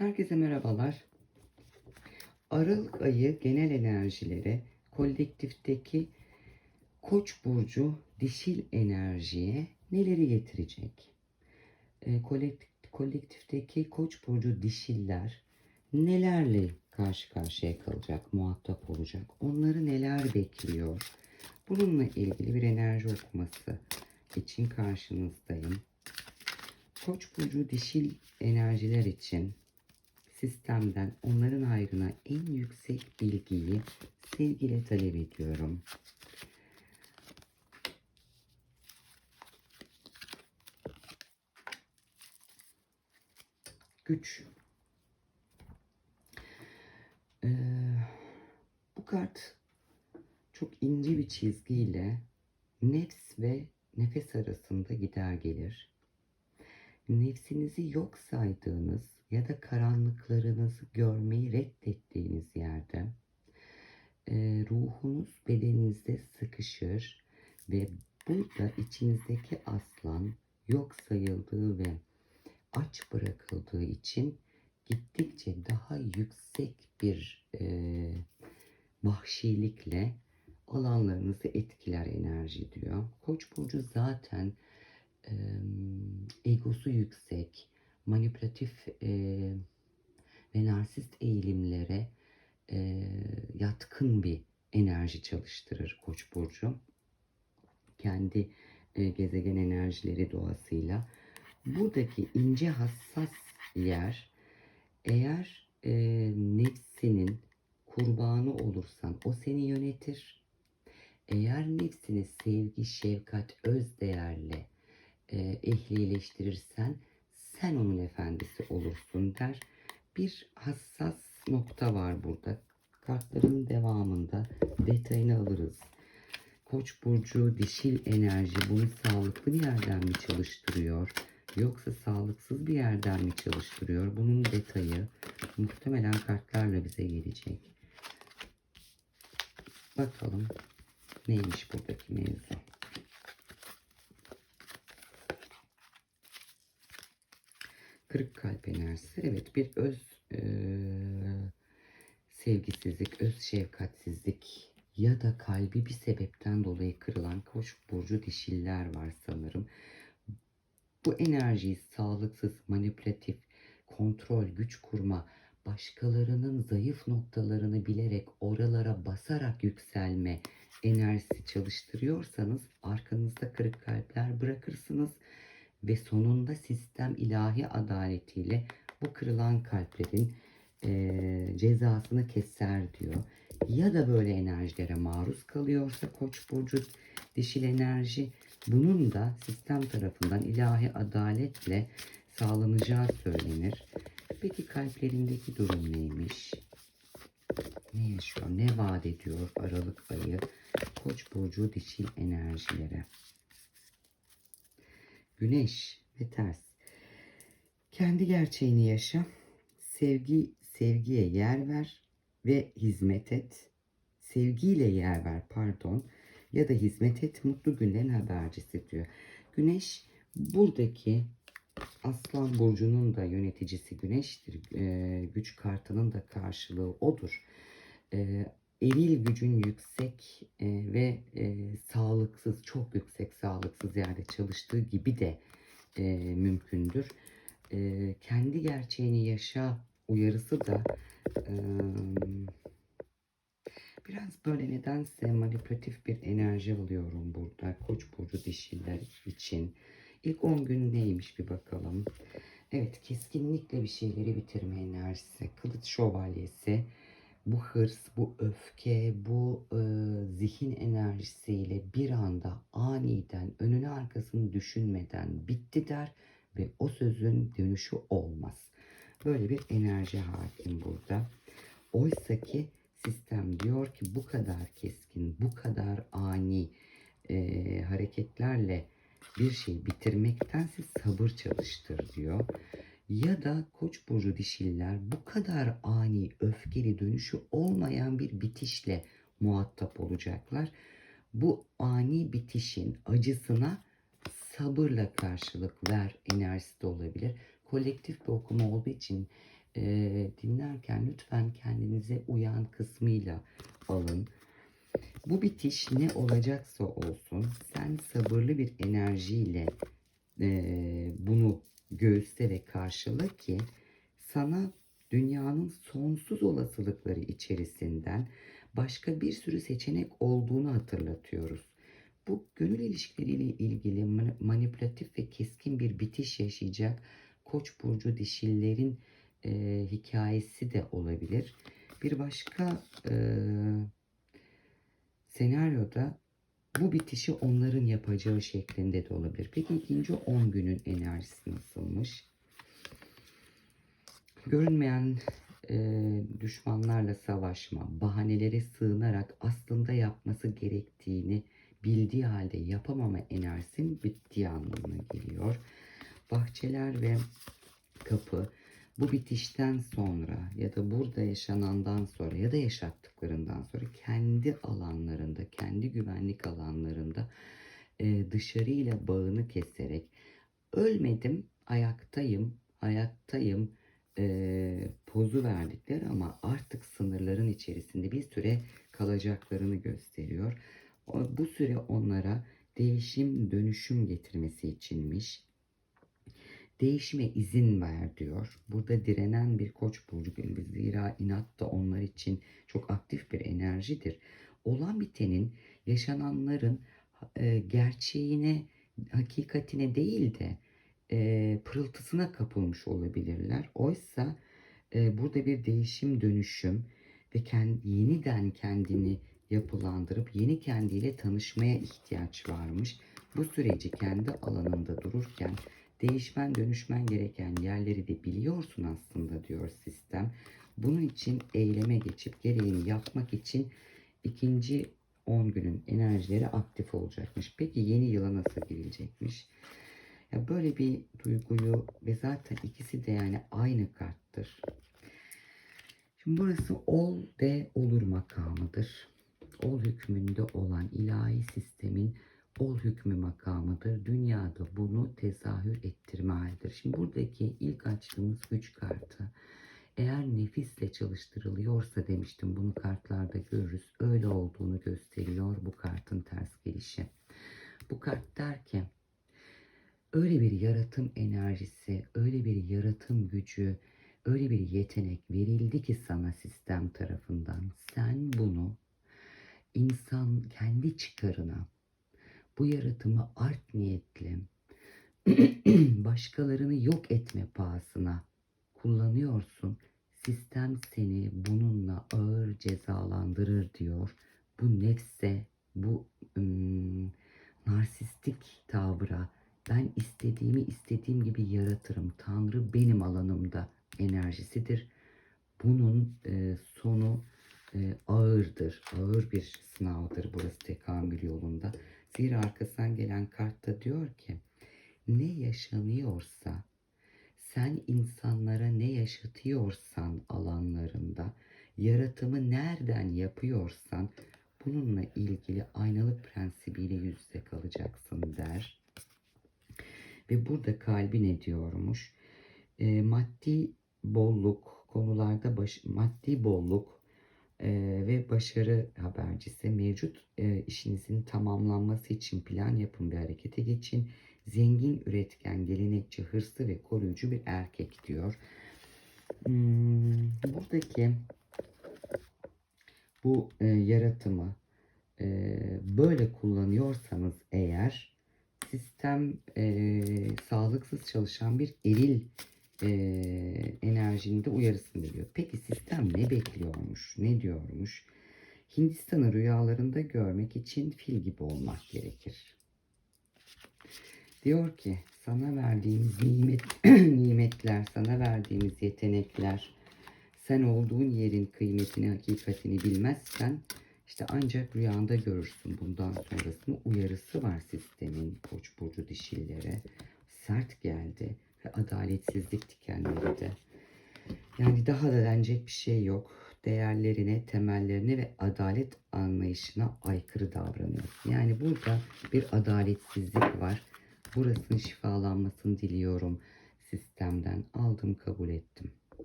Herkese merhabalar. Aralık ayı genel enerjilere kolektifteki Koç burcu dişil enerjiye neleri getirecek? Kolektif, kolektifteki Koç burcu dişiller nelerle karşı karşıya kalacak, muhatap olacak? Onları neler bekliyor? Bununla ilgili bir enerji okuması için karşınızdayım. Koç burcu dişil enerjiler için sistemden onların hayrına en yüksek bilgiyi sevgiyle talep ediyorum. Güç. Ee, bu kart çok ince bir çizgiyle nefs ve nefes arasında gider gelir nefsinizi yok saydığınız ya da karanlıklarınızı görmeyi reddettiğiniz yerde e, ruhunuz bedeninizde sıkışır ve burada içinizdeki aslan yok sayıldığı ve aç bırakıldığı için gittikçe daha yüksek bir e, vahşilikle alanlarınızı etkiler enerji diyor. Koç burcu zaten e, egosu yüksek, manipülatif e, ve narsist eğilimlere e, yatkın bir enerji çalıştırır Koç burcu. Kendi e, gezegen enerjileri doğasıyla. Buradaki ince hassas yer eğer e, nefsinin kurbanı olursan o seni yönetir. Eğer nefsini sevgi, şefkat, öz değerle e, ehlileştirirsen sen onun efendisi olursun der. Bir hassas nokta var burada. Kartların devamında detayını alırız. Koç burcu dişil enerji bunu sağlıklı bir yerden mi çalıştırıyor? Yoksa sağlıksız bir yerden mi çalıştırıyor? Bunun detayı muhtemelen kartlarla bize gelecek. Bakalım neymiş buradaki mevzu. Kırık kalp enerjisi. Evet bir öz e, sevgisizlik, öz şefkatsizlik ya da kalbi bir sebepten dolayı kırılan koç burcu dişiller var sanırım. Bu enerjiyi sağlıksız, manipülatif, kontrol, güç kurma, başkalarının zayıf noktalarını bilerek oralara basarak yükselme enerjisi çalıştırıyorsanız arkanızda kırık kalpler bırakırsınız ve sonunda sistem ilahi adaletiyle bu kırılan kalplerin e, cezasını keser diyor. Ya da böyle enerjilere maruz kalıyorsa Koç burcu dişil enerji bunun da sistem tarafından ilahi adaletle sağlanacağı söylenir. Peki kalplerindeki durum neymiş? Ne yaşıyor? Ne vaat ediyor Aralık ayı Koç burcu dişil enerjilere? Güneş ve ters. Kendi gerçeğini yaşa. Sevgi sevgiye yer ver ve hizmet et. Sevgiyle yer ver pardon ya da hizmet et mutlu günlerin habercisi diyor. Güneş buradaki Aslan burcunun da yöneticisi Güneş'tir. E, güç kartının da karşılığı odur. E, eril gücün yüksek e, ve e, sağlıksız, çok yüksek sağlıksız yerde çalıştığı gibi de e, mümkündür. E, kendi gerçeğini yaşa uyarısı da e, biraz böyle nedense manipülatif bir enerji alıyorum burada. Koç burcu dişiler için. İlk 10 gün neymiş bir bakalım. Evet keskinlikle bir şeyleri bitirme enerjisi. Kılıç şövalyesi bu hırs, bu öfke, bu e, zihin enerjisiyle bir anda aniden önünü arkasını düşünmeden bitti der ve o sözün dönüşü olmaz. Böyle bir enerji hakim burada. Oysa ki sistem diyor ki bu kadar keskin, bu kadar ani e, hareketlerle bir şey bitirmektense sabır çalıştır diyor ya da koç burcu dişiller bu kadar ani öfkeli dönüşü olmayan bir bitişle muhatap olacaklar. Bu ani bitişin acısına sabırla karşılık ver enerjisi de olabilir. Kolektif bir okuma olduğu için Ee, dinlerken lütfen kendinize uyan kısmıyla alın. Bu bitiş ne olacaksa olsun sen sabırlı bir enerjiyle eee, bunu göğüste ve karşıla ki sana dünyanın sonsuz olasılıkları içerisinden başka bir sürü seçenek olduğunu hatırlatıyoruz. Bu gönül ilişkileriyle ilgili mani- manipülatif ve keskin bir bitiş yaşayacak Koç burcu dişillerin eee, hikayesi de olabilir. Bir başka eee, senaryoda bu bitişi onların yapacağı şeklinde de olabilir. Peki ikinci 10 günün enerjisi nasılmış? Görünmeyen e, düşmanlarla savaşma, bahanelere sığınarak aslında yapması gerektiğini bildiği halde yapamama enerjisinin bittiği anlamına geliyor. Bahçeler ve kapı bu bitişten sonra ya da burada yaşanandan sonra ya da yaşattıklarından sonra kendi alanlarında, kendi güvenlik alanlarında e, dışarıyla bağını keserek ölmedim, ayaktayım, hayattayım e, pozu verdikleri ama artık sınırların içerisinde bir süre kalacaklarını gösteriyor. Bu süre onlara değişim, dönüşüm getirmesi içinmiş. Değişime izin ver diyor. Burada direnen bir koç burcu. Zira inat da onlar için çok aktif bir enerjidir. Olan bitenin, yaşananların e, gerçeğine, hakikatine değil de e, pırıltısına kapılmış olabilirler. Oysa e, burada bir değişim, dönüşüm ve kendi, yeniden kendini yapılandırıp yeni kendiyle tanışmaya ihtiyaç varmış. Bu süreci kendi alanında dururken değişmen dönüşmen gereken yerleri de biliyorsun aslında diyor sistem. Bunun için eyleme geçip gereğini yapmak için ikinci 10 günün enerjileri aktif olacakmış. Peki yeni yıla nasıl girilecekmiş? Ya böyle bir duyguyu ve zaten ikisi de yani aynı karttır. Şimdi burası ol ve olur makamıdır. Ol hükmünde olan ilahi sistemin ol hükmü makamıdır. Dünyada bunu tezahür ettirme halidir. Şimdi buradaki ilk açtığımız güç kartı eğer nefisle çalıştırılıyorsa demiştim bunu kartlarda görürüz. Öyle olduğunu gösteriyor bu kartın ters gelişi. Bu kart der ki öyle bir yaratım enerjisi, öyle bir yaratım gücü, öyle bir yetenek verildi ki sana sistem tarafından. Sen bunu insan kendi çıkarına, bu yaratımı art niyetle, başkalarını yok etme pahasına kullanıyorsun. Sistem seni bununla ağır cezalandırır diyor. Bu nefse, bu ım, narsistik tavra ben istediğimi istediğim gibi yaratırım. Tanrı benim alanımda enerjisidir. Bunun e, sonu e, ağırdır. Ağır bir sınavdır burası tekamül yolunda. Zira arkasından gelen kartta diyor ki ne yaşanıyorsa sen insanlara ne yaşatıyorsan alanlarında yaratımı nereden yapıyorsan bununla ilgili aynalık prensibiyle yüz yüze kalacaksın der. Ve burada kalbi ne diyormuş? E, maddi bolluk konularda baş, maddi bolluk e, ve başarı habercisi mevcut e, işinizin tamamlanması için plan yapın bir harekete geçin. Zengin, üretken, gelenekçi, hırslı ve koruyucu bir erkek diyor. Hmm, buradaki bu e, yaratımı e, böyle kullanıyorsanız eğer sistem e, sağlıksız çalışan bir eril e, enerjinin de uyarısını veriyor. Peki sistem ne bekliyormuş? Ne diyormuş? Hindistan'ı rüyalarında görmek için fil gibi olmak gerekir. Diyor ki sana verdiğimiz nimet, nimetler, sana verdiğimiz yetenekler, sen olduğun yerin kıymetini, hakikatini bilmezsen işte ancak rüyanda görürsün bundan sonrasını uyarısı var sistemin koç burcu dişillere. Sert geldi ve adaletsizlik dikenleri de. Yani daha da denecek bir şey yok. Değerlerine, temellerine ve adalet anlayışına aykırı davranıyor. Yani burada bir adaletsizlik var. Burasının şifalanmasını diliyorum sistemden. Aldım kabul ettim.